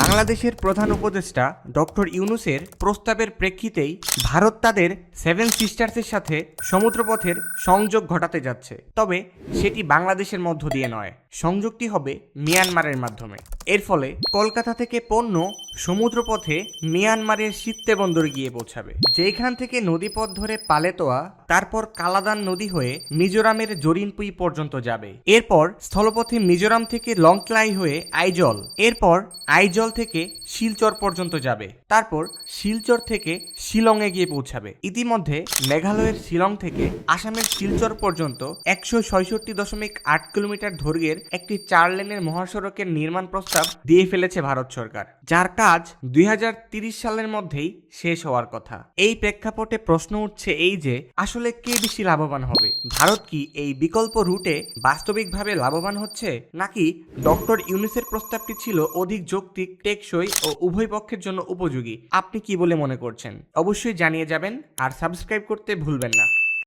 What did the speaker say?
বাংলাদেশের প্রধান উপদেষ্টা ডক্টর ইউনুসের প্রস্তাবের প্রেক্ষিতেই ভারত তাদের সেভেন সিস্টার্সের সাথে সমুদ্রপথের সংযোগ ঘটাতে যাচ্ছে। তবে সেটি বাংলাদেশের মধ্য দিয়ে নয়। সংযোগটি হবে মিয়ানমারের মাধ্যমে। এর ফলে কলকাতা থেকে পণ্য সমুদ্রপথে মিয়ানমারের সিত্তে বন্দরে গিয়ে পৌঁছাবে। যেখান থেকে নদীপথ ধরে পালেতোয়া, তারপর কালাদান নদী হয়ে মিজোরামের জরিনপুই পর্যন্ত যাবে। এরপর স্থলপথে মিজোরাম থেকে লংক্লাই হয়ে আইজল, এরপর আইজল থেকে শিলচর পর্যন্ত যাবে। তারপর শিলচর থেকে শিলংয়ে গিয়ে পৌঁছাবে। ইতিমধ্যে মেঘালয়ের শিলং থেকে আসামের শিলচর পর্যন্ত একশো ছয়ষট্টি দশমিক আট কিলোমিটার দৈর্ঘ্যের একটি চার লেনের মহাসড়কের নির্মাণ প্রস্তাব দিয়ে ফেলেছে ভারত সরকার, যার কাজ দুই সালের মধ্যেই শেষ হওয়ার কথা। এই প্রেক্ষাপটে প্রশ্ন উঠছে এই যে, আসলে কে বেশি লাভবান হবে? ভারত কি এই বিকল্প রুটে বাস্তবিকভাবে লাভবান হচ্ছে? নাকি ডক্টর ইউনিসের প্রস্তাবটি ছিল অধিক যৌক্তিক, টেকসই ও উভয় পক্ষের জন্য উপযোগী? আপনি কি বলে মনে করছেন? অবশ্যই জানিয়ে যাবেন আর সাবস্ক্রাইব করতে ভুলবেন না।